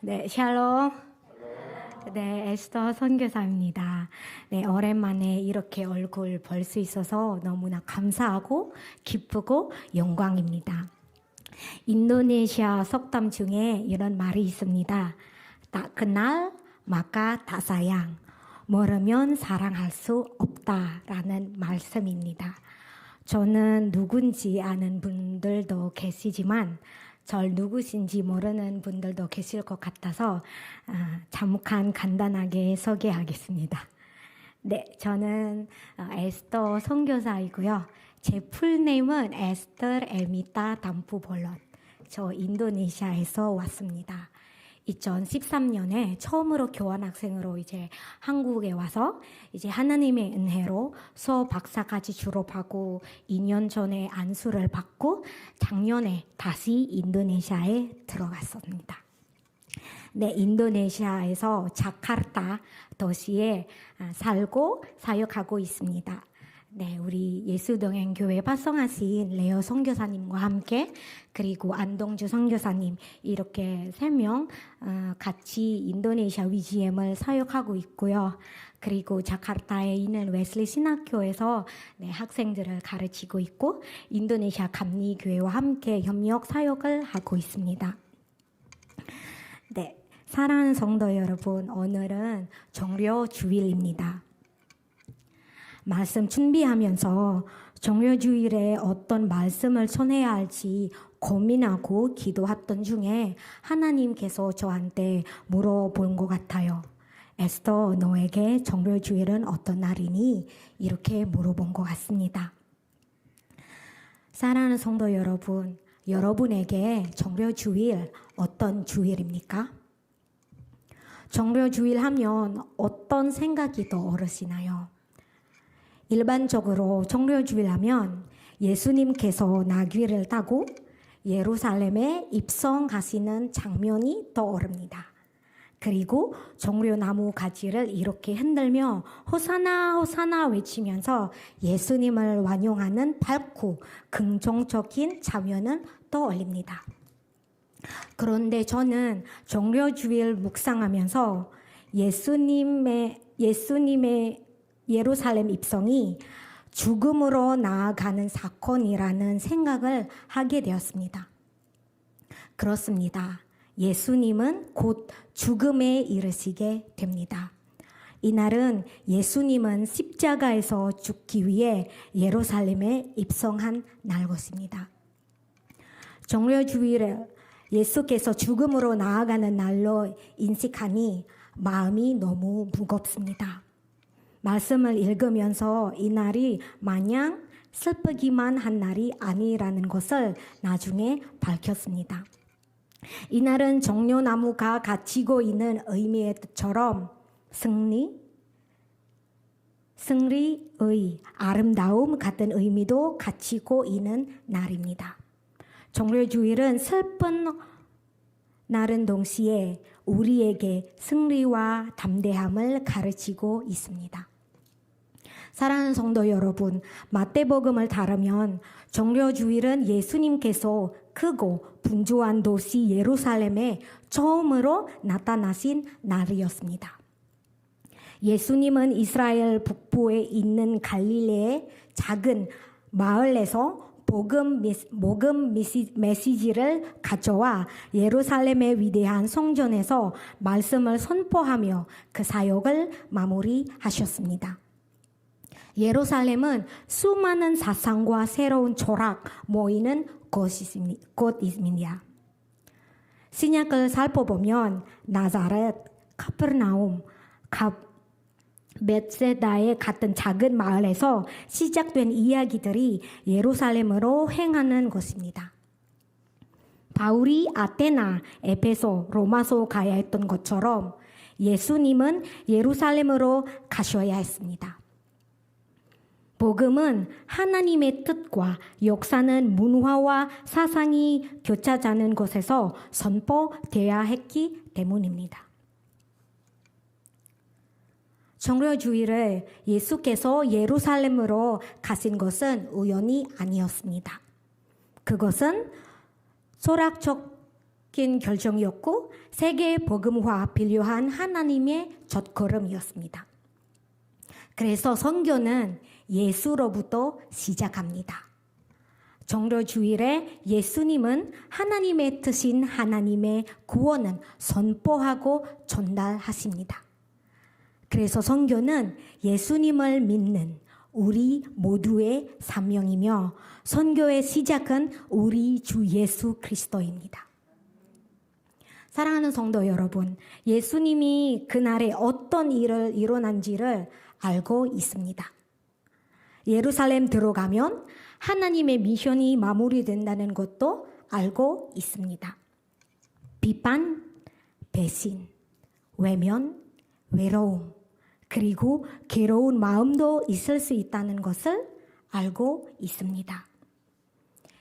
네, 샬롬. 네, 에스더 선교사입니다. 네, 오랜만에 이렇게 얼굴 볼 수 있어서 너무나 감사하고 기쁘고 영광입니다. 인도네시아 속담 중에 이런 말이 있습니다. 딱 그날 마까 다사양. 모르면 사랑할 수 없다라는 말씀입니다. 저는 누군지 아는 분들도 계시지만 절 누구신지 모르는 분들도 계실 것 같아서 아, 잠깐 간단하게 소개하겠습니다. 네, 저는 어, 에스더 선교사이고요. 제 풀네임은 에스터 엘미타 담푸볼런. 저 인도네시아에서 왔습니다. 2013년에 처음으로 교환학생으로 이제 한국에 와서 이제 하나님의 은혜로 수업 박사까지 졸업하고 2년 전에 안수를 받고 작년에 다시 인도네시아에 들어갔습니다. 네, 인도네시아에서 자카르타 도시에 아, 살고 사역하고 있습니다. 네, 우리 예수동행 교회 파송하신 레오 선교사님과 함께 그리고 안동주 선교사님 이렇게 세명 어, 같이 인도네시아 위지엠을 사역하고 있고요. 그리고 자카르타에 있는 웨슬리 신학교에서 네, 학생들을 가르치고 있고 인도네시아 감리 교회와 함께 협력 사역을 하고 있습니다. 네, 사랑하는 성도 여러분, 오늘은 정료 주일입니다. 말씀 준비하면서 정료주일에 어떤 말씀을 전해야 할지 고민하고 기도했던 중에 하나님께서 저한테 물어본 것 같아요. 에스더 너에게 정료주일은 어떤 날이니? 이렇게 물어본 것 같습니다. 사랑하는 성도 여러분, 여러분에게 정료주일 어떤 주일입니까? 정료주일 하면 어떤 생각이 떠오르시나요? 일반적으로 정료주일 하면 예수님께서 나귀를 타고 예루살렘에 입성하시는 장면이 떠오릅니다. 그리고 정료나무 가지를 이렇게 흔들며 호사나 호사나 외치면서 예수님을 완용하는 밝고 긍정적인 장면은 떠올립니다. 그런데 저는 정료주일 묵상하면서 예수님의 예수님의 예루살렘 입성이 죽음으로 나아가는 사건이라는 생각을 하게 되었습니다. 그렇습니다. 예수님은 곧 죽음에 이르시게 됩니다. 이날은 예수님은 십자가에서 죽기 위해 예루살렘에 입성한 날 것입니다. 정료주일에 예수께서 죽음으로 나아가는 날로 인식하니 마음이 너무 무겁습니다. 말씀을 읽으면서 이 날이 마냥 슬프기만 한 날이 아니라는 것을 나중에 밝혔습니다. 이 날은 정료나무가 갖추고 있는 의미의 뜻처럼 승리, 승리의 아름다움 같은 의미도 갖추고 있는 날입니다. 정료주일은 슬픈 날은 동시에 우리에게 승리와 담대함을 가르치고 있습니다. 사랑하는 성도 여러분, 마태복음을 다르면 정료주일은 예수님께서 크고 분주한 도시 예루살렘에 처음으로 나타나신 날이었습니다. 예수님은 이스라엘 북부에 있는 갈릴레의 작은 마을에서 복음, 복음 메시지를 가져와 예루살렘의 위대한 성전에서 말씀을 선포하며 그 사역을 마무리하셨습니다. 예루살렘은 수많은 사상과 새로운 철학 모이는 곳입니다. 신약을 살펴보면 나자렛, 카퍼나움, 벳세다의 같은 작은 마을에서 시작된 이야기들이 예루살렘으로 행하는 것입니다. 바울이 아테나, 에페소, 로마소 가야 했던 것처럼 예수님은 예루살렘으로 가셔야 했습니다. 복음은 하나님의 뜻과 역사는 문화와 사상이 교차하는 곳에서 선포되어야 했기 때문입니다. 정료주일을 예수께서 예루살렘으로 가신 것은 우연이 아니었습니다. 그것은 소락적 결정이었고 세계 복음화 필요한 하나님의 첫걸음이었습니다. 그래서 선교는 예수로부터 시작합니다. 정로 주일에 예수님은 하나님의 뜻인 하나님의 구원은 선포하고 전달하십니다. 그래서 선교는 예수님을 믿는 우리 모두의 사명이며 선교의 시작은 우리 주 예수 그리스도입니다. 사랑하는 성도 여러분, 예수님이 그날에 어떤 일을 일어난지를 알고 있습니다. 예루살렘 들어가면 하나님의 미션이 마무리된다는 것도 알고 있습니다. 비판, 배신, 외면, 외로움, 그리고 괴로운 마음도 있을 수 있다는 것을 알고 있습니다.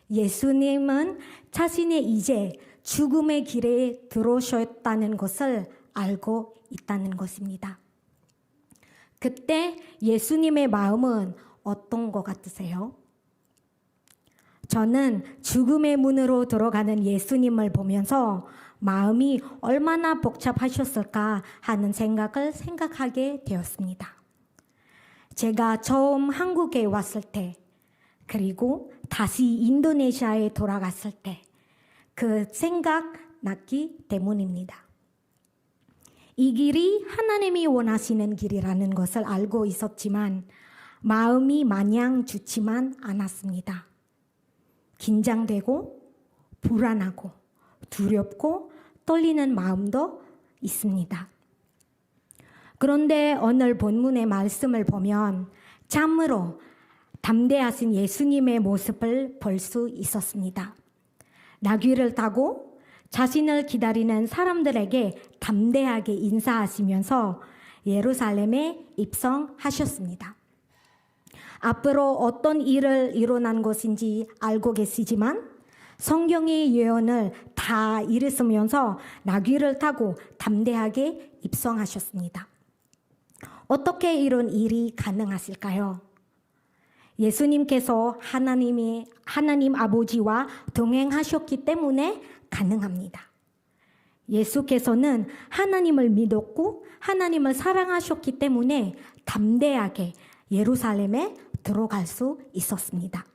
예수님은 자신의 이제 죽음의 길에 들어오셨다는 것을 알고 있다는 것입니다. 그때 예수님의 마음은 어떤 것 같으세요? 저는 죽음의 문으로 들어가는 예수님을 보면서 마음이 얼마나 복잡하셨을까 하는 생각을 생각하게 되었습니다. 제가 처음 한국에 왔을 때, 그리고 다시 인도네시아에 돌아갔을 때, 그 생각 났기 때문입니다. 이 길이 하나님이 원하시는 길이라는 것을 알고 있었지만, 마음이 마냥 좋지만 않았습니다. 긴장되고, 불안하고, 두렵고, 떨리는 마음도 있습니다. 그런데 오늘 본문의 말씀을 보면 참으로 담대하신 예수님의 모습을 볼 수 있었습니다. 나귀를 타고 자신을 기다리는 사람들에게 담대하게 인사하시면서 예루살렘에 입성하셨습니다. 앞으로 어떤 일을 일어난 것인지 알고 계시지만 성경의 예언을 다 이르으면서 나귀를 타고 담대하게 입성하셨습니다. 어떻게 이런 일이 가능하실까요? 예수님께서 하나님의 하나님 아버지와 동행하셨기 때문에 가능합니다. 예수께서는 하나님을 믿었고 하나님을 사랑하셨기 때문에 담대하게 예루살렘에 들어갈 수 있었습니다.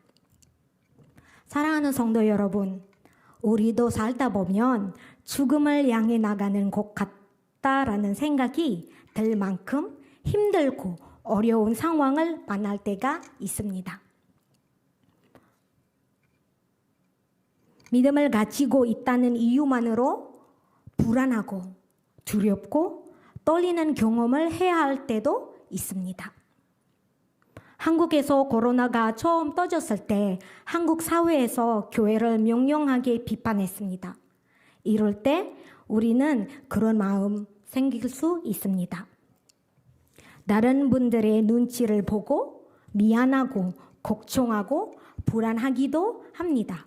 사랑하는 성도 여러분, 우리도 살다 보면 죽음을 향해 나가는 것 같다라는 생각이 들 만큼 힘들고 어려운 상황을 만날 때가 있습니다. 믿음을 가지고 있다는 이유만으로 불안하고 두렵고 떨리는 경험을 해야 할 때도 있습니다. 한국에서 코로나가 처음 터졌을 때 한국 사회에서 교회를 명령하게 비판했습니다. 이럴 때 우리는 그런 마음 생길 수 있습니다. 다른 분들의 눈치를 보고 미안하고 걱정하고 불안하기도 합니다.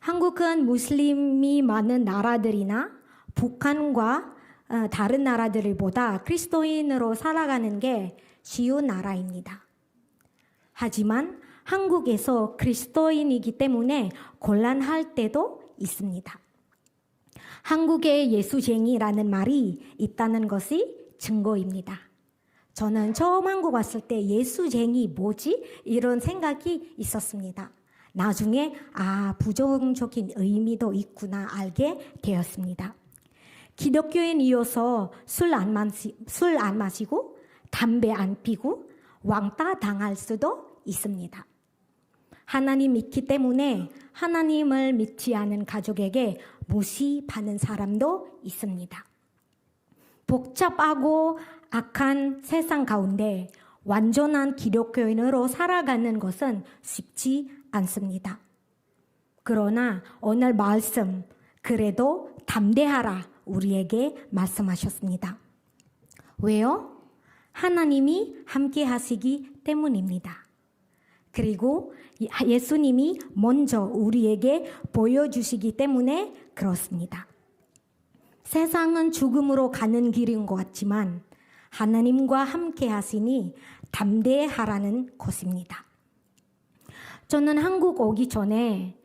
한국은 무슬림이 많은 나라들이나 북한과 어, 다른 나라들보다 그리스도인으로 살아가는 게 쉬운 나라입니다. 하지만 한국에서 그리스도인이기 때문에 곤란할 때도 있습니다. 한국에 예수쟁이라는 말이 있다는 것이 증거입니다. 저는 처음 한국 왔을 때 예수쟁이 뭐지? 이런 생각이 있었습니다. 나중에 아, 부정적인 의미도 있구나 알게 되었습니다. 기독교인이어서 술 안 마시고 담배 안 피고 왕따 당할 수도 있습니다. 하나님 믿기 때문에 하나님을 믿지 않은 가족에게 무시받는 사람도 있습니다. 복잡하고 악한 세상 가운데 완전한 기독교인으로 살아가는 것은 쉽지 않습니다. 그러나 오늘 말씀, 그래도 담대하라 우리에게 말씀하셨습니다. 왜요? 하나님이 함께 하시기 때문입니다. 그리고 예수님이 먼저 우리에게 보여주시기 때문에 그렇습니다. 세상은 죽음으로 가는 길인 것 같지만 하나님과 함께 하시니 담대하라는 것입니다. 저는 한국 오기 전에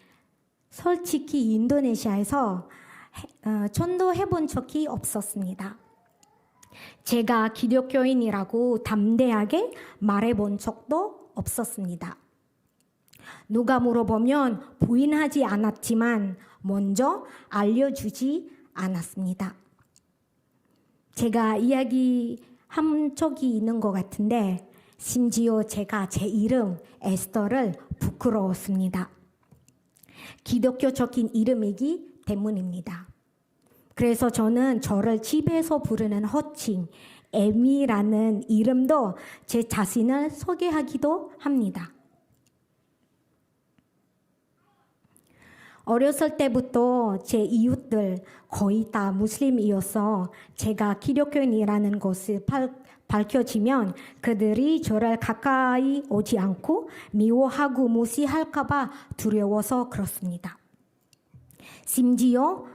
솔직히 인도네시아에서 해- 어, 전도해 본 적이 없었습니다. 제가 기독교인이라고 담대하게 말해 본 적도 없었습니다. 누가 물어보면 부인하지 않았지만 먼저 알려주지 않았습니다. 제가 이야기한 적이 있는 것 같은데 심지어 제가 제 이름 에스더를 부끄러웠습니다. 기독교적인 이름이기 때문입니다. 그래서 저는 저를 집에서 부르는 호칭 에미라는 이름도 제 자신을 소개하기도 합니다. 어렸을 때부터 제 이웃들 거의 다 무슬림이어서 제가 기독교인이라는 것을 팔- 밝혀지면 그들이 저를 가까이 오지 않고 미워하고 무시할까봐 두려워서 그렇습니다. 심지어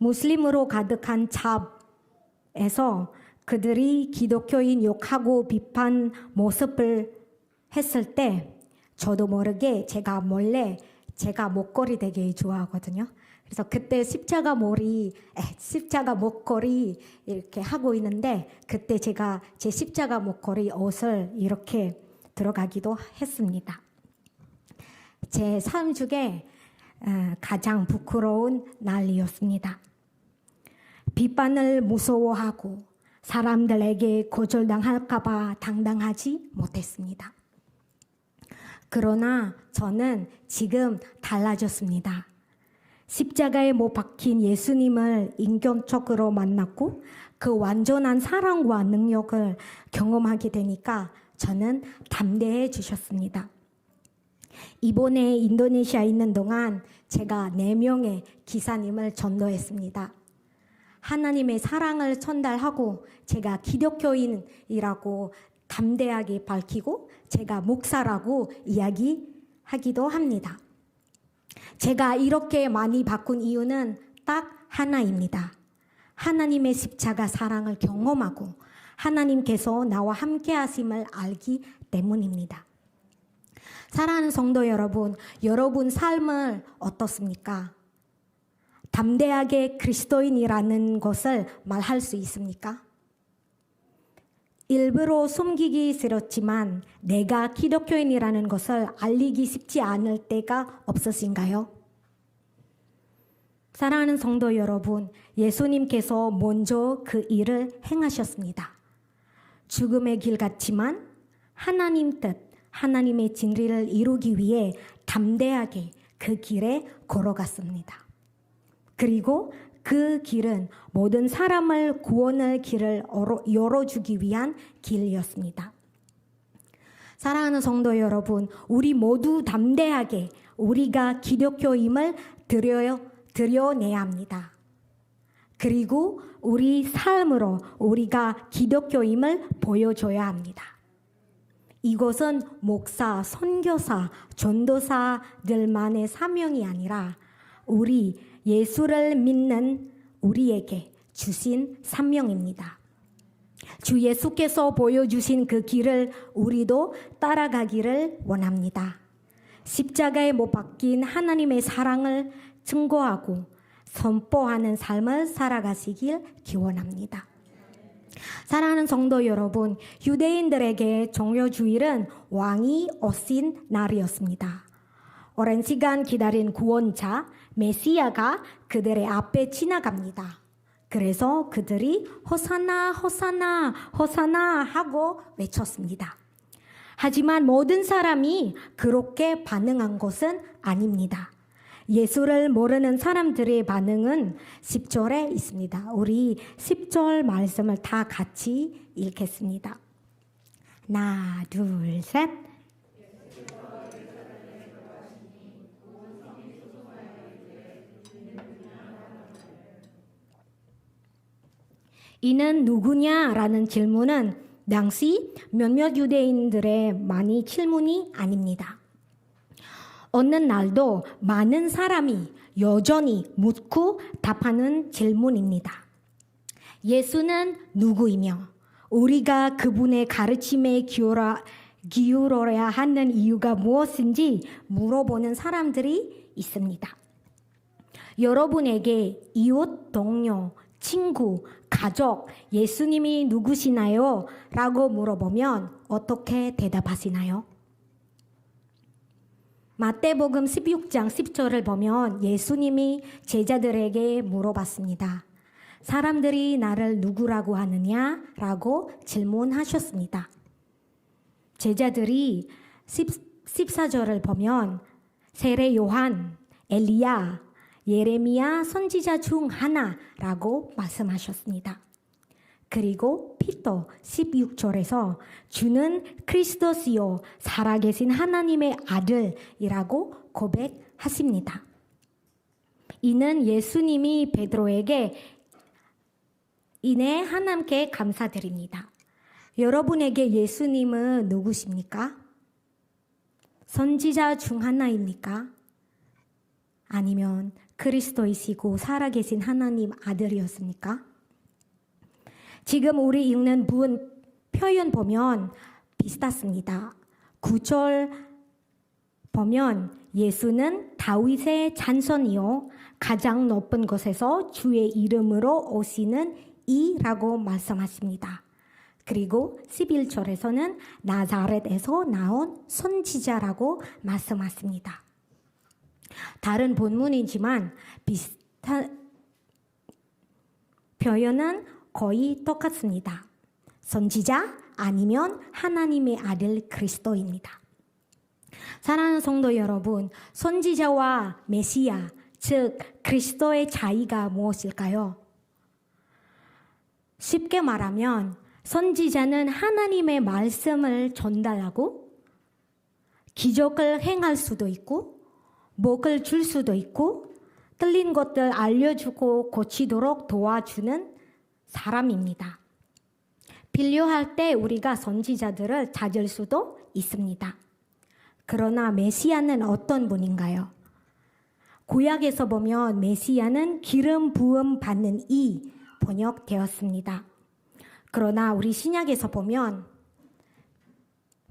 무슬림으로 가득한 잡에서 그들이 기독교인 욕하고 비판 모습을 했을 때 저도 모르게 제가 몰래 제가 목걸이 되게 좋아하거든요. 그래서 그때 십자가 에, 십자가 목걸이 이렇게 하고 있는데 그때 제가 제 십자가 목걸이 옷을 이렇게 들어가기도 했습니다. 제 삶 중에 어, 가장 부끄러운 날이었습니다. 비판을 무서워하고 사람들에게 거절당할까봐 당당하지 못했습니다. 그러나 저는 지금 달라졌습니다. 십자가에 못 박힌 예수님을 인격적으로 만났고 그 완전한 사랑과 능력을 경험하게 되니까 저는 담대해 주셨습니다. 이번에 인도네시아 있는 동안 제가 네 명의 기사님을 전도했습니다. 하나님의 사랑을 전달하고 제가 기독교인이라고 담대하게 밝히고 제가 목사라고 이야기하기도 합니다. 제가 이렇게 많이 바꾼 이유는 딱 하나입니다. 하나님의 십자가 사랑을 경험하고 하나님께서 나와 함께 하심을 알기 때문입니다. 사랑하는 성도 여러분, 여러분 삶을 어떻습니까? 담대하게 그리스도인이라는 것을 말할 수 있습니까? 일부러 숨기기 싫었지만 내가 기독교인이라는 것을 알리기 쉽지 않을 때가 없으신가요? 사랑하는 성도 여러분, 예수님께서 먼저 그 일을 행하셨습니다. 죽음의 길 같지만 하나님 뜻, 하나님의 진리를 이루기 위해 담대하게 그 길에 걸어갔습니다. 그리고 그 길은 모든 사람을 구원의 길을 열어- 열어주기 위한 길이었습니다. 사랑하는 성도 여러분, 우리 모두 담대하게 우리가 기독교임을 드려, 드려내야 합니다. 그리고 우리 삶으로 우리가 기독교임을 보여줘야 합니다. 이것은 목사, 선교사, 전도사들만의 사명이 아니라 우리 예수를 믿는 우리에게 주신 사명입니다. 주 예수께서 보여주신 그 길을 우리도 따라가기를 원합니다. 십자가에 못 박힌 하나님의 사랑을 증거하고 선포하는 삶을 살아가시길 기원합니다. 사랑하는 성도 여러분, 유대인들에게 종료주일은 왕이 오신 날이었습니다. 오랜 시간 기다린 구원자 메시아가 그들의 앞에 지나갑니다. 그래서 그들이 호사나 호사나 호사나 하고 외쳤습니다. 하지만 모든 사람이 그렇게 반응한 것은 아닙니다. 예수를 모르는 사람들의 반응은 10절에 있습니다. 우리 10절 말씀을 다 같이 읽겠습니다. 하나, 둘, 셋. 이는 누구냐라는 질문은 당시 몇몇 유대인들의 많이 질문이 아닙니다. 어느 날도 많은 사람이 여전히 묻고 답하는 질문입니다. 예수는 누구이며 우리가 그분의 가르침에 기울어, 기울어야 하는 이유가 무엇인지 물어보는 사람들이 있습니다. 여러분에게 이웃, 동료, 친구, 가족, 예수님이 누구시나요? 라고 물어보면 어떻게 대답하시나요? 마태복음 16장 10절을 보면 예수님이 제자들에게 물어봤습니다. 사람들이 나를 누구라고 하느냐? 라고 질문하셨습니다. 제자들이 10, 14절을 보면 세례 요한, 엘리야, 예레미야 선지자 중 하나라고 말씀하셨습니다. 그리고 피터 16절에서 주는 크리스토스요 살아계신 하나님의 아들이라고 고백하십니다. 이는 예수님이 베드로에게 이내 하나님께 감사드립니다. 여러분에게 예수님은 누구십니까? 선지자 중 하나입니까? 아니면 그리스도이시고 살아계신 하나님 아들이었습니까? 지금 우리 읽는 문 표현 보면 비슷했습니다. 9절 보면 예수는 다윗의 잔손이요 가장 높은 곳에서 주의 이름으로 오시는 이라고 말씀하십니다. 그리고 11절에서는 나자렛에서 나온 선지자라고 말씀하십니다. 다른 본문이지만 비슷한 표현은 거의 똑같습니다. 선지자 아니면 하나님의 아들 그리스도입니다. 사랑하는 성도 여러분, 선지자와 메시아, 즉 그리스도의 차이가 무엇일까요? 쉽게 말하면 선지자는 하나님의 말씀을 전달하고 기적을 행할 수도 있고 목을 줄 수도 있고 틀린 것들 알려주고 고치도록 도와주는 사람입니다. 필요할 때 우리가 선지자들을 찾을 수도 있습니다. 그러나 메시아는 어떤 분인가요? 구약에서 보면 메시아는 기름 부음 받는 이 번역되었습니다. 그러나 우리 신약에서 보면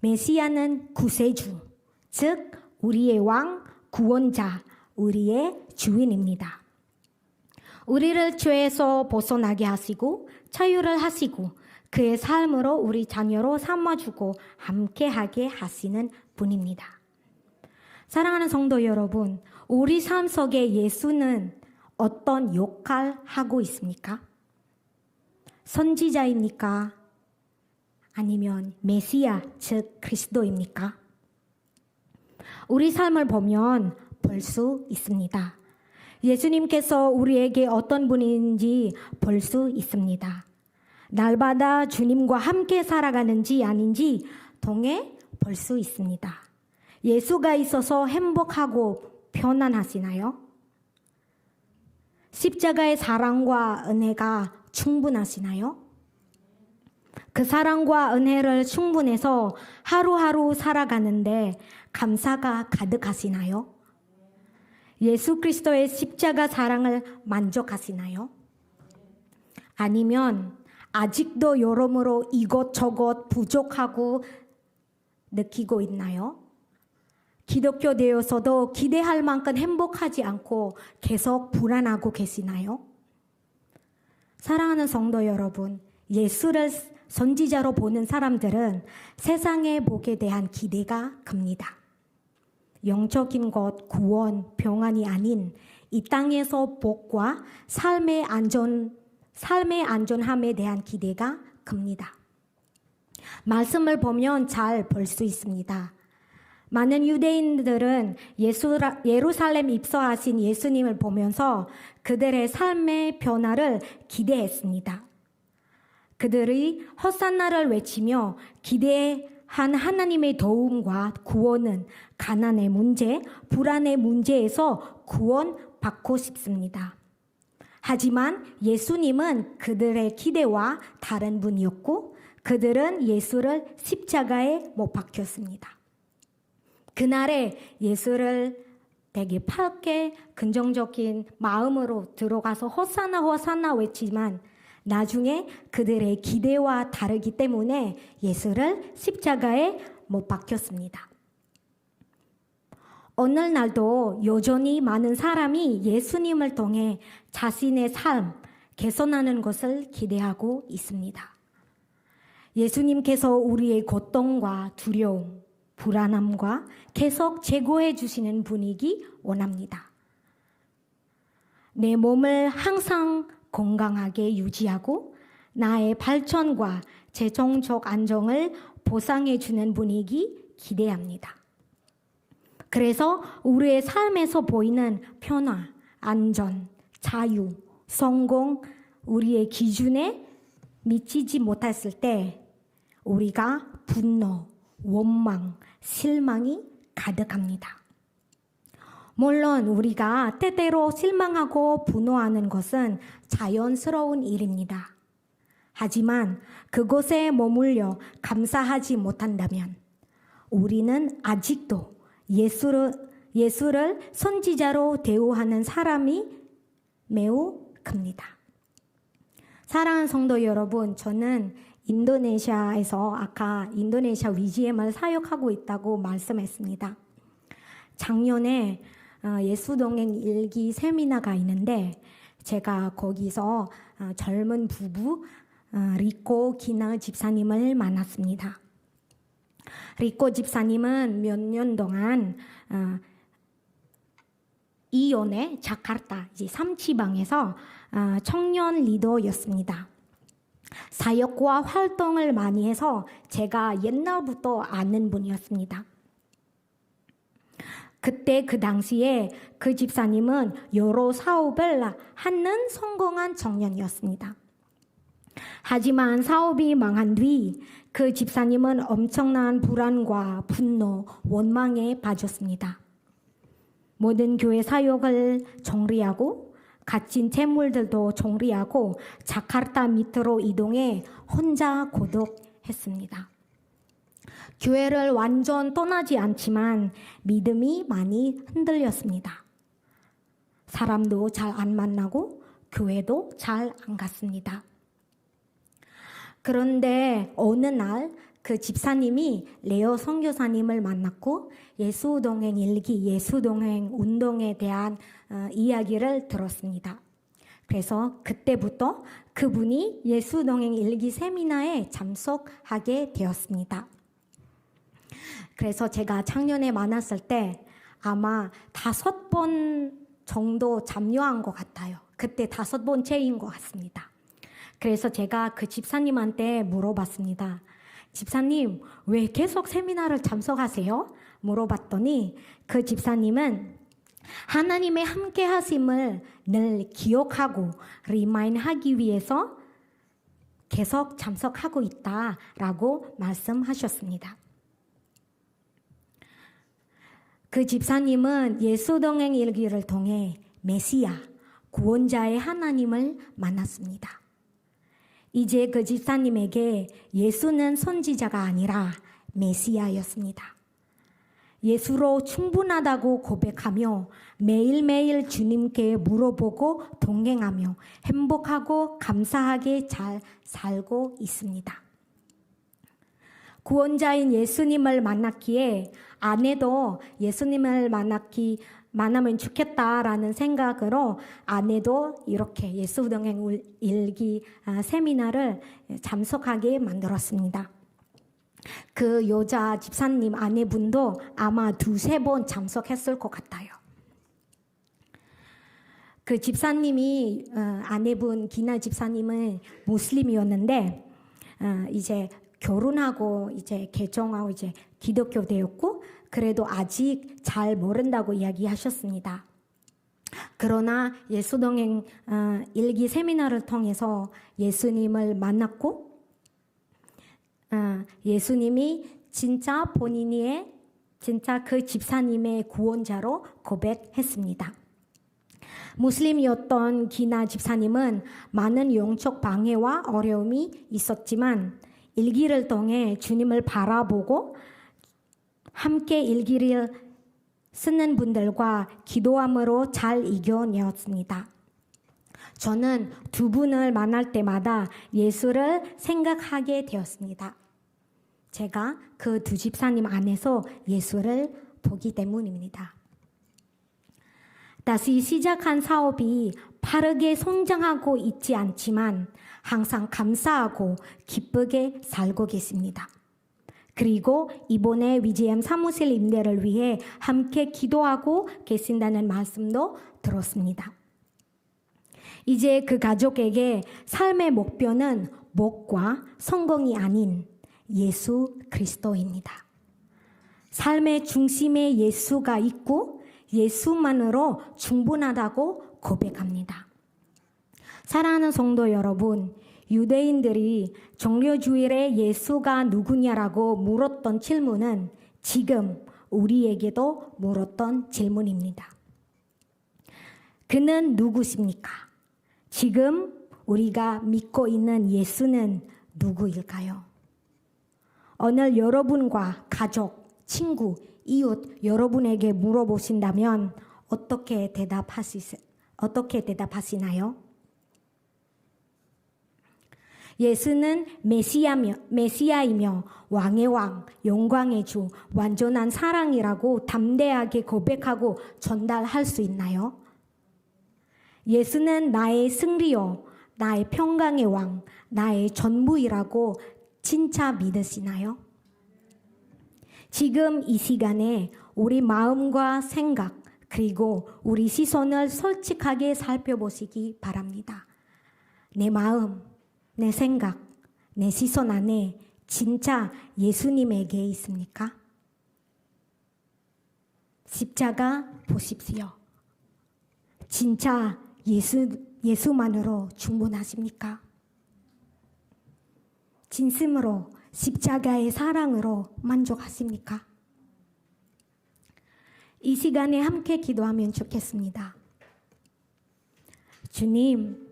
메시아는 구세주, 즉 우리의 왕, 구원자, 우리의 주인입니다. 우리를 죄에서 벗어나게 하시고 자유를 하시고 그의 삶으로 우리 자녀로 삼아주고 함께하게 하시는 분입니다. 사랑하는 성도 여러분, 우리 삶 속에 예수는 어떤 역할 하고 있습니까? 선지자입니까? 아니면 메시아, 즉 그리스도입니까? 우리 삶을 보면 볼 수 있습니다. 예수님께서 우리에게 어떤 분인지 볼 수 있습니다. 날마다 주님과 함께 살아가는지 아닌지 통해 볼 수 있습니다. 예수가 있어서 행복하고 편안하시나요? 십자가의 사랑과 은혜가 충분하시나요? 그 사랑과 은혜를 충분해서 하루하루 살아가는데 감사가 가득하시나요? 예수 그리스도의 십자가 사랑을 만족하시나요? 아니면 아직도 여러모로 이것저것 부족하고 느끼고 있나요? 기독교 되어서도 기대할 만큼 행복하지 않고 계속 불안하고 계시나요? 사랑하는 성도 여러분, 예수를 선지자로 보는 사람들은 세상의 복에 대한 기대가 큽니다. 영적인 것, 구원, 평안이 아닌 이 땅에서 복과 삶의 안전, 삶의 안전함에 대한 기대가 큽니다. 말씀을 보면 잘 볼 수 있습니다. 많은 유대인들은 예수라, 예루살렘 입성하신 예수님을 보면서 그들의 삶의 변화를 기대했습니다. 그들이 헛산나를 외치며 기대한 하나님의 도움과 구원은 가난의 문제, 불안의 문제에서 구원받고 싶습니다. 하지만 예수님은 그들의 기대와 다른 분이었고 그들은 예수를 십자가에 못 박혔습니다. 그날에 예수를 되게 밝게 긍정적인 마음으로 들어가서 호사나 호사나 외치지만 나중에 그들의 기대와 다르기 때문에 예수를 십자가에 못 박혔습니다. 오늘날도 여전히 많은 사람이 예수님을 통해 자신의 삶 개선하는 것을 기대하고 있습니다. 예수님께서 우리의 고통과 두려움, 불안함과 계속 제거해 주시는 분위기 원합니다. 내 몸을 항상 건강하게 유지하고 나의 발전과 재정적 안정을 보상해 주는 분위기 기대합니다. 그래서 우리의 삶에서 보이는 변화, 안전, 자유, 성공, 우리의 기준에 미치지 못했을 때 우리가 분노, 원망, 실망이 가득합니다. 물론 우리가 때때로 실망하고 분노하는 것은 자연스러운 일입니다. 하지만 그곳에 머물려 감사하지 못한다면 우리는 아직도 예수를, 예수를 선지자로 대우하는 사람이 매우 큽니다. 사랑하는 성도 여러분, 저는 인도네시아에서 아까 인도네시아 위지엠을 사역하고 있다고 말씀했습니다. 작년에 어, 예수동행 일기 세미나가 있는데 제가 거기서 어, 젊은 부부 어, 리코 기나 집사님을 만났습니다. 리코 집사님은 몇 년 동안 이온의 자카르타 이제 삼치방에서 청년 리더였습니다. 사역과 활동을 많이 해서 제가 옛날부터 아는 분이었습니다. 그때 그 당시에 그 집사님은 여러 사업을 하는 성공한 청년이었습니다. 하지만 사업이 망한 뒤 그 집사님은 엄청난 불안과 분노, 원망에 빠졌습니다. 모든 교회 사역을 정리하고 갇힌 재물들도 정리하고 자카르타 밑으로 이동해 혼자 고독했습니다. 교회를 완전 떠나지 않지만 믿음이 많이 흔들렸습니다. 사람도 잘 안 만나고 교회도 잘 안 갔습니다. 그런데 어느 날 그 집사님이 레오 선교사님을 만났고 예수 동행 일기, 예수 동행 운동에 대한 어, 이야기를 들었습니다. 그래서 그때부터 그분이 예수 동행 일기 세미나에 참석하게 되었습니다. 그래서 제가 작년에 만났을 때 아마 다섯 번 정도 참여한 것 같아요. 그때 다섯 번째인 것 같습니다. 그래서 제가 그 집사님한테 물어봤습니다. 집사님, 왜 계속 세미나를 참석하세요? 물어봤더니 그 집사님은 하나님의 함께 하심을 늘 기억하고 리마인 하기 위해서 계속 참석하고 있다라고 말씀하셨습니다. 그 집사님은 예수 동행 일기를 통해 메시아, 구원자의 하나님을 만났습니다. 이제 그 집사님에게 예수는 선지자가 아니라 메시아였습니다. 예수로 충분하다고 고백하며 매일매일 주님께 물어보고 동행하며 행복하고 감사하게 잘 살고 있습니다. 구원자인 예수님을 만났기에 아내도 예수님을 만났기 만나면 좋겠다라는 생각으로 아내도 이렇게 예수동행 일기 아, 세미나를 참석하게 만들었습니다. 그 여자 집사님 아내분도 아마 두세 번 참석했을 것 같아요. 그 집사님이 어, 아내분 기나 집사님은 무슬림이었는데 어, 이제 결혼하고 이제 개종하고 이제 기독교 되었고 그래도 아직 잘 모른다고 이야기하셨습니다. 그러나 예수동행 어, 일기 세미나를 통해서 예수님을 만났고 어, 예수님이 진짜 본인의 진짜 그 집사님의 구원자로 고백했습니다. 무슬림이었던 기나 집사님은 많은 영적 방해와 어려움이 있었지만 일기를 통해 주님을 바라보고 함께 일기를 쓰는 분들과 기도함으로 잘 이겨내었습니다. 저는 두 분을 만날 때마다 예수를 생각하게 되었습니다. 제가 그 두 집사님 안에서 예수를 보기 때문입니다. 다시 시작한 사업이 빠르게 성장하고 있지 않지만 항상 감사하고 기쁘게 살고 계십니다. 그리고 이번에 위지엠 사무실 임대를 위해 함께 기도하고 계신다는 말씀도 들었습니다. 이제 그 가족에게 삶의 목표는 목과 성공이 아닌 예수 그리스도입니다. 삶의 중심에 예수가 있고 예수만으로 충분하다고 고백합니다. 사랑하는 성도 여러분, 유대인들이 종료주일에 예수가 누구냐라고 물었던 질문은 지금 우리에게도 물었던 질문입니다. 그는 누구십니까? 지금 우리가 믿고 있는 예수는 누구일까요? 오늘 여러분과 가족, 친구, 이웃 여러분에게 물어보신다면 어떻게 대답하시 어떻게 대답하시나요? 예수는 메시아며, 메시아이며 왕의 왕, 영광의 주, 완전한 사랑이라고 담대하게 고백하고 전달할 수 있나요? 예수는 나의 승리요, 나의 평강의 왕, 나의 전부이라고 진짜 믿으시나요? 지금 이 시간에 우리 마음과 생각, 그리고 우리 시선을 솔직하게 살펴보시기 바랍니다. 내 마음, 내 생각, 내 시선 안에 진짜 예수님에게 있습니까? 십자가 보십시오. 진짜 예수, 예수만으로 충분하십니까? 진심으로 십자가의 사랑으로 만족하십니까? 이 시간에 함께 기도하면 좋겠습니다. 주님,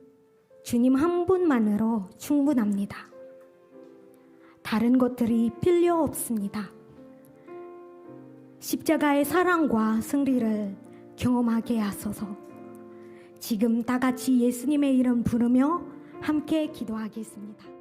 주님 한 분만으로 충분합니다. 다른 것들이 필요 없습니다. 십자가의 사랑과 승리를 경험하게 하소서. 지금 다 같이 예수님의 이름 부르며 함께 기도하겠습니다.